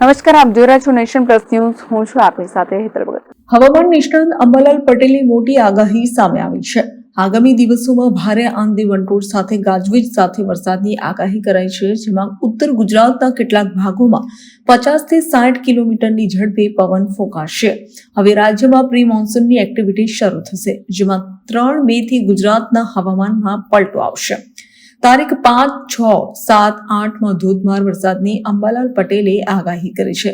નમસ્કાર, આપ જોઈ રહ્યા છો નેશન પ્લસ ન્યૂઝ. હું છું આપની સાથે હેતલ ભગત. હવામાન નિષ્ણાંત અંબાલાલ પટેલની મોટી આગાહી સામે આવી છે. આગામી દિવસોમાં ભારે આંધી વંટોળ સાથે ગાજવીજ સાથે વરસાદની આગાહી કરાઈ છે, જેમાં ઉત્તર ગુજરાતના કેટલાક ભાગોમાં પચાસથી સાઠ કિલોમીટરની ઝડપે પવન ફૂંકાશે. હવે રાજ્યમાં પ્રી મોન્સૂનની એક્ટિવિટી શરૂ થશે, જેમાં ત્રણ મે થી ગુજરાતના હવામાનમાં પલટો આવશે. તારીખ પાંચ, છ, સાત, આઠમાં ધોધમાર વરસાદની અંબાલાલ પટેલે આગાહી કરી છે.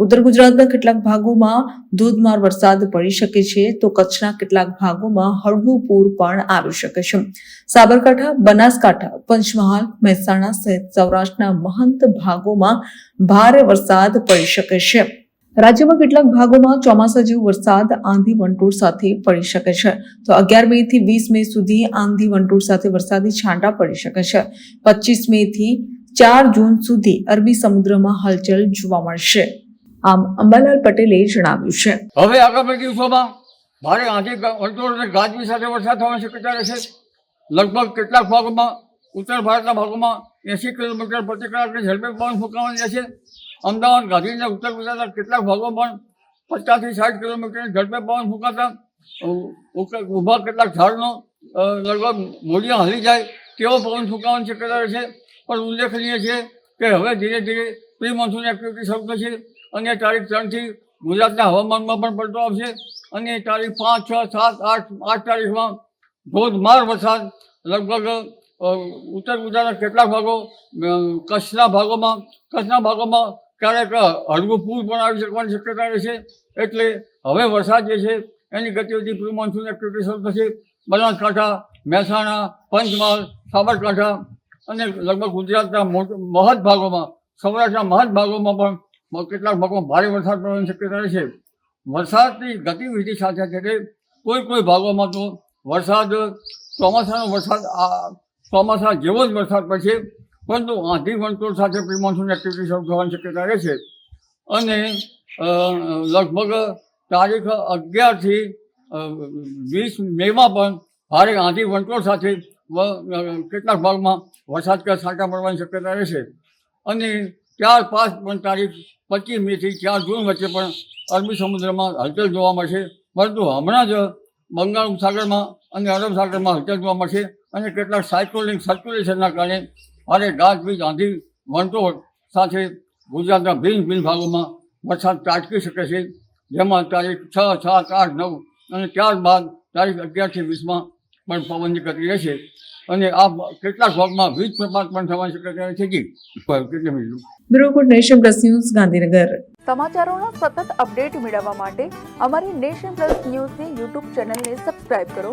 ઉત્તર ગુજરાતના કેટલાક ભાગોમાં ધોધમાર વરસાદ પડી શકે છે તો કચ્છના કેટલાક ભાગોમાં હળવું પૂર પણ આવી શકે છે. સાબરકાંઠા, બનાસકાંઠા, પંચમહાલ, મહેસાણા સહિત સૌરાષ્ટ્રના મહંત ભાગોમાં ભારે વરસાદ પડી શકે છે. રાજ્યમાં કેટલાક ભાગોમાં ચોમાસા જેવો વરસાદ આંધી વંટોળ સાથે પડી શકે છે. તો અગિયાર મે થી વીસ મે સુધી આંધી વંટોળ સાથે વરસાદી છાંટા પડી શકે છે. પચીસ મે થી ચાર જૂન સુધી અરબી સમુદ્રમાં હલચલ જોવા મળશે. આમ અંબાલાલ પટેલે જણાવ્યું છે. હવે આગામી દિવસોમાં ભારે આંધી વંટોળ અને ગાજવી સાથે વરસાદ થવાની શક્યતા રહેશે. લગભગ કેટલાક ભાગોમાં ઉત્તર ભારતના ભાગોમાં એસી કિલોમીટર પ્રતિ કલાકની ઝડપે પવન ફૂંકાવાની રહેશે. અમદાવાદ ગાંધીનગર ઉત્તર ગુજરાતના કેટલાક ભાગો પણ પચાસથી સાઠ કિલોમીટરની ઝડપે પવન ફૂંકાતા. ઊભા કેટલાક ઝાડનો લગભગ મોડિયા હલી જાય તેવો પવન ફૂંકાવાની શક્યતા છે. પણ ઉલ્લેખનીય છે કે હવે ધીરે ધીરે પ્રી મોન્સૂન એક્ટિવિટી શરૂ થશે અને તારીખ ત્રણથી ગુજરાતના હવામાનમાં પણ પલટો આવશે. અને તારીખ પાંચ, છ, સાત, આઠ આઠ તારીખમાં ધોધમાર વરસાદ લગભગ ઉત્તર ગુજરાતના કેટલાક ભાગો કચ્છના ભાગોમાં કચ્છના ભાગોમાં ક્યારેક હળવું પૂર પણ આવી શકવાની શક્યતા રહેશે એટલે હવે વરસાદ જે છે, એની ગતિવિધિ પ્રી મોન્સૂન એક્ટિવિટી થશે. બનાસકાંઠા, મહેસાણા, પંચમહાલ, સાબરકાંઠા અને લગભગ ગુજરાતના મહદ ભાગોમાં, સૌરાષ્ટ્રના મહદ ભાગોમાં પણ કેટલાક ભાગોમાં ભારે વરસાદ પડવાની શક્યતા રહેશે વરસાદની ગતિવિધિ સાથે સાથે કોઈ કોઈ ભાગોમાં તો વરસાદ, ચોમાસાનો વરસાદ, આ, ચોમાસા જેવો જ વરસાદ પડશે. પરંતુ આંધી વંટોળ સાથે પ્રી મોન્સૂન એક્ટિવિટી શરૂ થવાની શક્યતા રહે છે. અને લગભગ તારીખ અગિયારથી વીસ મેમાં પણ ભારે આંધી વંટોળ સાથે કેટલાક ભાગમાં વરસાદ કે સાટા પડવાની શક્યતા રહેશે અને ચાર પાંચ પણ તારીખ પચીસ મેથી ચાર જૂન વચ્ચે પણ અરબી સમુદ્રમાં હલચલ જોવા મળશે. પરંતુ હમણાં જ બંગાળ ઉપસાગરમાં અને અરબ સાગરમાં હલચલ જોવા મળશે અને કેટલાક સાયક્લોનિક સર્ક્યુલેશનના કારણે ભારે ગાજવીજ આંધી વંટોળ સાથે ગુજરાતના ભિન્ન ભિન્ન ભાગોમાં વરસાદ ત્રાટકી શકે છે. જેમાં તારીખ છ સાત આઠ નવ અને ત્યારબાદ તારીખ અગિયારથી વીસમાં પણ પવનની ગતિ રહેશે અને આ કેટલાક ભાગમાં વીજ પ્રપાત પણ થવાની શક્યતા છે જી કેટલી minute bureau nation plus news Gandhinagar. સમાચારોના સતત અપડેટ મેળવવા માટે અમારી નેશન પ્લસ ન્યૂઝની યુટ્યુબ ચેનલને સબસ્ક્રાઇબ કરો.